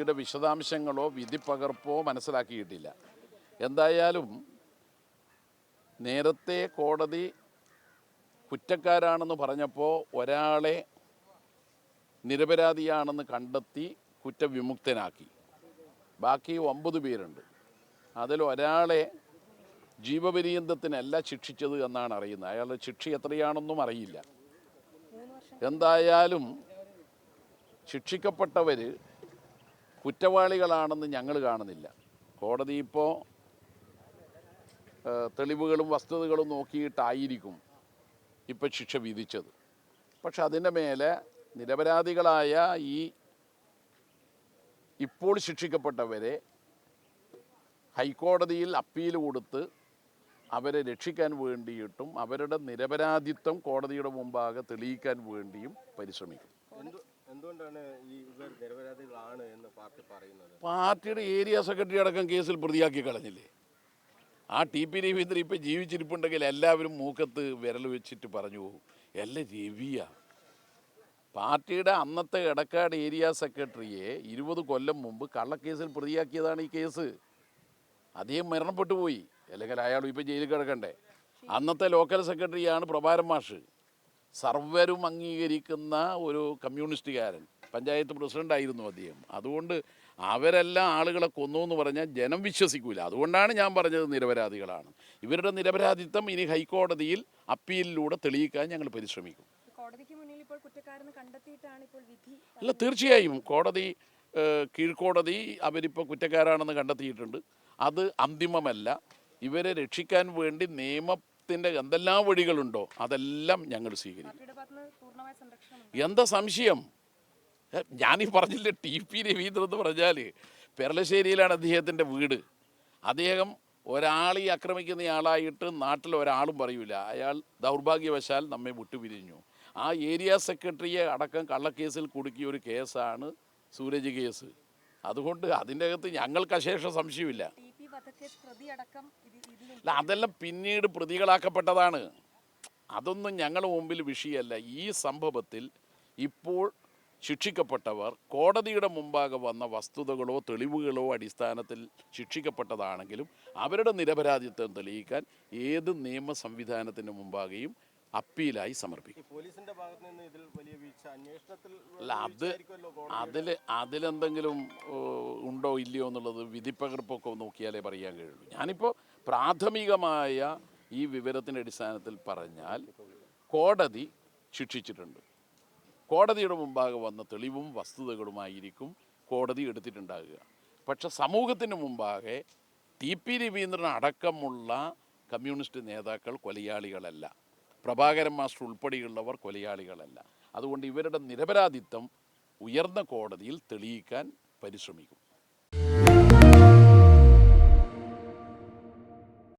വിധിയുടെ വിശദാംശങ്ങളോ വിധിപ്പകർപ്പോ മനസ്സിലാക്കിയിട്ടില്ല. എന്തായാലും നേരത്തെ കോടതി കുറ്റക്കാരാണെന്ന് പറഞ്ഞപ്പോൾ ഒരാളെ നിരപരാധിയാണെന്ന് കണ്ടെത്തി കുറ്റവിമുക്തനാക്കി. ബാക്കി ഒമ്പത് പേരുണ്ട്. അതിൽ ഒരാളെ ജീവപര്യന്തത്തിനല്ല ശിക്ഷിച്ചത് എന്നാണ് അറിയുന്നത്. അയാളുടെ ശിക്ഷ എത്രയാണെന്നും അറിയില്ല. എന്തായാലും ശിക്ഷിക്കപ്പെട്ടവർ കുറ്റവാളികളാണെന്ന് ഞങ്ങൾ കാണുന്നില്ല. കോടതി ഇപ്പോൾ തെളിവുകളും വസ്തുതകളും നോക്കിയിട്ടായിരിക്കും ഇപ്പം ശിക്ഷ വിധിച്ചത്. പക്ഷെ അതിന്റെ മേലെ നിരപരാധികളായ ഈ ഇപ്പോൾ ശിക്ഷിക്കപ്പെട്ടവരെ ഹൈക്കോടതിയിൽ അപ്പീൽ കൊടുത്ത് അവരെ രക്ഷിക്കാൻ വേണ്ടിയിട്ടും അവരുടെ നിരപരാധിത്വം കോടതിയുടെ മുമ്പാകെ തെളിയിക്കാൻ വേണ്ടിയും പരിശ്രമിക്കും. ഈ ഇവർ എന്ന് പാർട്ടി പാർട്ടിയുടെ ഏരിയ സെക്രട്ടറി അടക്കം കേസിൽ പ്രതിയാക്കി കളഞ്ഞില്ലേ? ആ ടി പി രവീന്ദ്രൻ ഇപ്പം ജീവിച്ചിരിപ്പുണ്ടെങ്കിൽ എല്ലാവരും മൂക്കത്ത് വിരൽ വെച്ചിട്ട് പറഞ്ഞു പോകും. എല്ലാം രവിയ. പാർട്ടിയുടെ അന്നത്തെ എടക്കാട് ഏരിയ സെക്രട്ടറിയെ ഇരുപത് കൊല്ലം മുമ്പ് കള്ളക്കേസിൽ പ്രതിയാക്കിയതാണ് ഈ കേസ്. അദ്ദേഹം മരണപ്പെട്ടു പോയി. അല്ലെങ്കിൽ അയാൾ ഇപ്പം ജയിലിൽ കിടക്കണ്ടേ? അന്നത്തെ ലോക്കൽ സെക്രട്ടറിയാണ് പ്രഭാരം മാഷ്. സർവരും അംഗീകരിക്കുന്ന ഒരു കമ്മ്യൂണിസ്റ്റുകാരൻ പഞ്ചായത്ത് പ്രസിഡന്റ് ആയിരുന്നു അദ്ദേഹം. അതുകൊണ്ട് അവരെല്ലാം ആളുകളെ കൊന്നു എന്ന് പറഞ്ഞാൽ ജനം വിശ്വസിക്കൂല. അതുകൊണ്ടാണ് ഞാൻ പറഞ്ഞത് നിരപരാധികളാണ്. ഇവരുടെ നിരപരാധിത്വം ഇനി ഹൈക്കോടതിയിൽ അപ്പീലിലൂടെ തെളിയിക്കാൻ ഞങ്ങൾ പരിശ്രമിക്കും. അല്ല തീർച്ചയായും കോടതി കീഴ്ക്കോടതി അവരിപ്പോൾ കുറ്റക്കാരാണെന്ന് കണ്ടെത്തിയിട്ടുണ്ട്. അത് അന്തിമമല്ല. ഇവരെ രക്ഷിക്കാൻ വേണ്ടി നിയമത്തിന്റെ എന്തെല്ലാം വഴികളുണ്ടോ അതെല്ലാം ഞങ്ങൾ സ്വീകരിക്കും. എന്താ സംശയം? ഞാൻ ഞാനീ പറഞ്ഞില്ല ടി പി രവീന്ദ്രൻ എന്ന് പറഞ്ഞാൽ പെരളശ്ശേരിയിലാണ് അദ്ദേഹത്തിന്റെ വീട്. അദ്ദേഹം ഒരാളെ ആക്രമിക്കുന്ന ആളായിട്ട് നാട്ടിൽ ഒരാളും പറയൂല. അയാൾ ദൗർഭാഗ്യവശാൽ നമ്മെ വിട്ടുപിരിഞ്ഞു. ആ ഏരിയ സെക്രട്ടറിയെ അടക്കം കള്ളക്കേസിൽ കുടുക്കിയ ഒരു കേസാണ് സൂരജ് കേസ്. അതുകൊണ്ട് അതിന്റെ അകത്ത് ഞങ്ങൾക്ക് അശേഷ സംശയമില്ല. അതെല്ലാം പിന്നീട് പ്രതികളാക്കപ്പെട്ടതാണ്. അതൊന്നും ഞങ്ങളുടെ മുമ്പിൽ വിഷയമല്ല. ഈ സംഭവത്തിൽ ഇപ്പോൾ ശിക്ഷിക്കപ്പെട്ടവർ കോടതിയുടെ മുമ്പാകെ വന്ന വസ്തുതകളോ തെളിവുകളോ അടിസ്ഥാനത്തിൽ ശിക്ഷിക്കപ്പെട്ടതാണെങ്കിലും അവരുടെ നിരപരാധിത്വം തെളിയിക്കാൻ ഏത് നിയമ സംവിധാനത്തിന് മുമ്പാകെയും അപ്പീലായി സമർപ്പിക്കും. പോലീസിന്റെ ഭാഗത്ത് നിന്ന് ഇതിൽ വലിയ വീഴ്ച അന്വേഷണത്തിൽ അല്ല അത് അതിൽ അതിലെന്തെങ്കിലും ഉണ്ടോ ഇല്ലയോ എന്നുള്ളത് വിധിപ്പകർപ്പൊക്കെ നോക്കിയാലേ പറയാൻ കഴിയുള്ളൂ. ഞാനിപ്പോൾ പ്രാഥമികമായ ഈ വിവരത്തിന്റെ അടിസ്ഥാനത്തിൽ പറഞ്ഞാൽ കോടതി ശിക്ഷിച്ചിട്ടുണ്ട്. കോടതിയുടെ മുമ്പാകെ വന്ന തെളിവും വസ്തുതകളുമായിരിക്കും കോടതി എടുത്തിട്ടുണ്ടാകുക. പക്ഷെ സമൂഹത്തിന് മുമ്പാകെ ടി പി രവീന്ദ്രൻ അടക്കമുള്ള കമ്മ്യൂണിസ്റ്റ് നേതാക്കൾ കൊലയാളികളല്ല. പ്രഭാകരൻ മാസ്റ്റർ ഉൾപ്പെടെയുള്ളവർ കൊലയാളികളല്ല. അതുകൊണ്ട് ഇവരുടെ നിരപരാധിത്വം ഉയർന്ന കോടതിയിൽ തെളിയിക്കാൻ പരിശ്രമിക്കും.